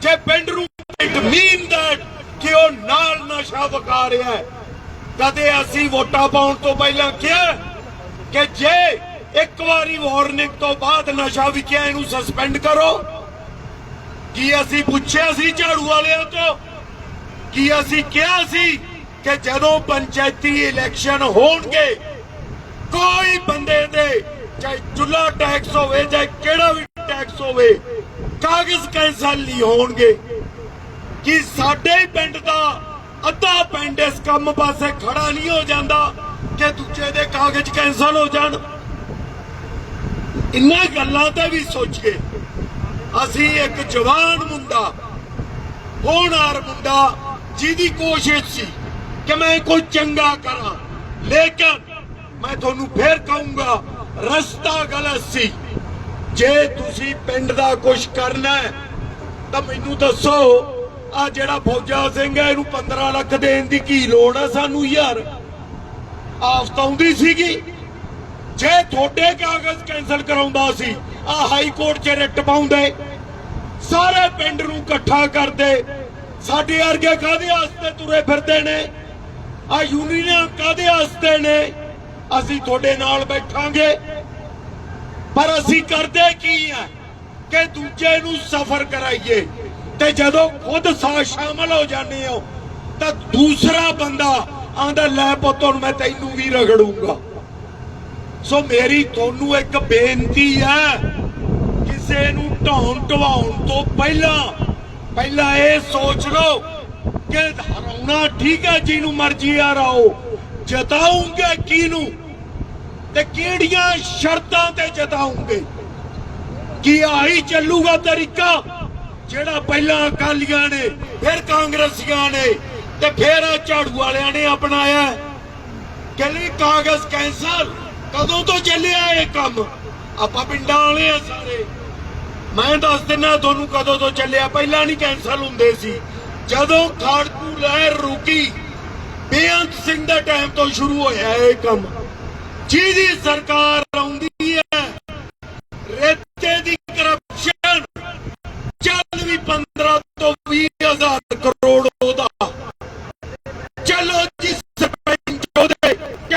ਜੇ ਪਿੰਡ ਨੂੰ ਇਟ ਮੀਨ ਦੈਟ ਕਿ ਉਹ ਨਾਲ ਨਸ਼ਾ ਵਕਾ ਰਿਹਾ ਹੈ, ਕਦੇ ਅਸੀਂ ਵੋਟਾਂ ਪਾਉਣ ਤੋਂ ਪਹਿਲਾਂ ਕਿਹਾ ਕਿ ਜੇ ਇੱਕ ਵਾਰੀ ਵਾਰਨਿੰਗ ਤੋਂ ਬਾਅਦ ਨਸ਼ਾ ਵਿਕਿਆ, ਇਹਨੂੰ ਸਸਪੈਂਡ ਕਰੋ। ਕੀ ਅਸੀਂ ਪੁੱਛਿਆ ਸੀ ਝਾੜੂ ਵਾਲਿਆਂ ਤੋਂ? ਕੀ ਅਸੀਂ ਕਿਹਾ ਸੀ ਕਿ ਜਦੋਂ ਪੰਚਾਇਤੀ ਇਲੈਕਸ਼ਨ ਹੋਣਗੇ, ਕੋਈ ਬੰਦੇ ਦੇ ਚਾਹੇ ਚੁੱਲਾ ਟੈਕਸ ਹੋਵੇ, ਚਾਹੇ ਕਿਹੜਾ ਵੀ ਟੈਕਸ ਹੋਵੇ ਕਾਗਜ਼ ਕੈਂਸਲ ਨਹੀਂ ਹੋਣਗੇ। ਕਿ ਸਾਡੇ ਪਿੰਡ ਦਾ ਅੱਧਾ ਪਿੰਡ ਇਸ ਕੰਮ ਪਾਸੇ ਖੜਾ ਨਹੀਂ ਹੋ ਜਾਂਦਾ ਕਿ ਦੂਜੇ ਦੇ ਕਾਗਜ਼ ਕੈਂਸਲ ਹੋ ਜਾਣ? ਇੰਨਾ ਗੱਲਾਂ ਤੇ ਵੀ ਸੋਚ ਅਸੀਂ ਇੱਕ ਜਵਾਨ ਮੁੰਡਾ, ਹੋਣਹਾਰ ਮੁੰਡਾ, ਜਿਹਦੀ ਕੋਸ਼ਿਸ਼ ਸੀ ਕਿ ਮੈਂ ਕੋਈ ਚੰਗਾ ਕਰਾਂ। ਲੇਕਿਨ ਮੈਂ ਤੁਹਾਨੂੰ ਫੇਰ ਕਹੂੰਗਾ, ਰਸਤਾ ਗਲਤ ਸੀ। ਜੇ ਤੁਸੀਂ ਪਿੰਡ ਦਾ ਕੁਝ ਕਰਨਾ ਤਾਂ ਮੈਨੂੰ ਦੱਸੋ ਆ ਜਿਹੜਾ ਫੌਜਾ ਸਿੰਘ ਹੈ, ਇਹਨੂੰ 15 ਲੱਖ ਦੇਣ ਦੀ ਕੀ ਲੋੜ ਹੈ ਸਾਨੂੰ ਯਾਰ? ਆਫਤ ਆਉਂਦੀ ਸੀਗੀ। ਜੇ ਤੁਹਾਡੇ ਕਾਗਜ਼ ਕੈਨਸਲ ਕਰਾਉਂਦਾ ਸੀ ਆ ਹਾਈ ਕੋਰਟ 'ਚ ਰਿਟ ਪਾਉਂਦੇ, ਸਾਰੇ ਪਿੰਡ ਨੂੰ ਇਕੱਠਾ ਕਰਦੇ, ਸਾਡੇ ਵਰਗੇ ਕਾਦੇ ਵਾਸਤੇ ਤੁਰੇ ਫਿਰਦੇ ਨੇ? ਆ ਯੂਨੀਅਨ ਕਾਦੇ ਆਸਤੇ ਨੇ? ਅਸੀਂ ਤੁਹਾਡੇ ਨਾਲ ਬੈਠਾਂਗੇ। ਪਰ ਅਸੀਂ ਕਰਦੇ ਕੀ ਆ ਕਿ ਦੂਜੇ ਨੂੰ ਸਫਰ ਕਰਾਈਏ ਤੇ ਜਦੋਂ ਖੁਦ ਸਾ ਸ਼ਾਮਲ ਹੋ ਜਾਂਦੇ ਹੋ, ਤਾਂ ਦੂਸਰਾ ਬੰਦਾ ਆਂਦਾ, ਲੈ ਪੁੱਤ, ਹੁਣ ਮੈਂ ਤੈਨੂੰ ਵੀ ਰਗੜੂੰਗਾ। ਸੋ ਮੇਰੀ ਤੁਹਾਨੂੰ ਇੱਕ ਬੇਨਤੀ ਹੈ ਕਿਸੇ ਨੂੰ ਢਾਉਣ ਢਵਾਉਣ ਤੋਂ ਪਹਿਲਾਂ ਪਹਿਲਾਂ ਇਹ ਸੋਚ ਲਓ ਕਿ ਹਰਾਉਣਾ ਠੀਕ ਹੈ, ਜਿਹਨੂੰ ਮਰਜ਼ੀ ਹਰਾਓ, ਜਿਤਾਉਂਗੇ ਕਿਹਨੂੰ? ਤੇ ਕਿਹੜੀਆਂ ਸ਼ਰਤਾਂ ਤੇ ਜਿਤਾਉਂਗੇ? ਕੀ ਆਹੀ ਚੱਲੂਗਾ ਤਰੀਕਾ? ਜਿਹੜਾ ਪਹਿਲਾਂ ਅਕਾਲੀਆਂ ਨੇ, ਫਿਰ ਕਾਂਗਰਸੀਆਂ ਨੇ ਤੇ ਫਿਰ ਆਹ ਝਾੜੂ ਵਾਲਿਆਂ ਨੇ ਅਪਣਾਇਆ। ਕਹਿੰਦੇ ਕਾਗਜ਼ ਕੈਂਸਲ, ਕਦੋਂ ਤੋਂ ਚੱਲਿਆ ਇਹ ਕੰਮ? ਆਪਾਂ ਪਿੰਡਾਂ ਵਾਲੇ ਆ ਸਾਰੇ। ਮੈਂ ਦੱਸ ਦਿੰਦਾ ਤੁਹਾਨੂੰ ਕਦੋਂ ਤੋਂ ਚੱਲਿਆ। ਪਹਿਲਾਂ ਨਹੀਂ ਕੈਂਸਲ ਹੁੰਦੇ ਸੀ। ਜਦੋਂ ਖਾੜਕੂ ਲਹਿਰ ਰੁਕੀ, ਬੇਅੰਤ ਸਿੰਘ ਦਾ ਟਾਈਮ ਤੋਂ ਸ਼ੁਰੂ ਹੋਇਆ ਇਹ ਕੰਮ। ਜਿਹਦੀ ਸਰਕਾਰ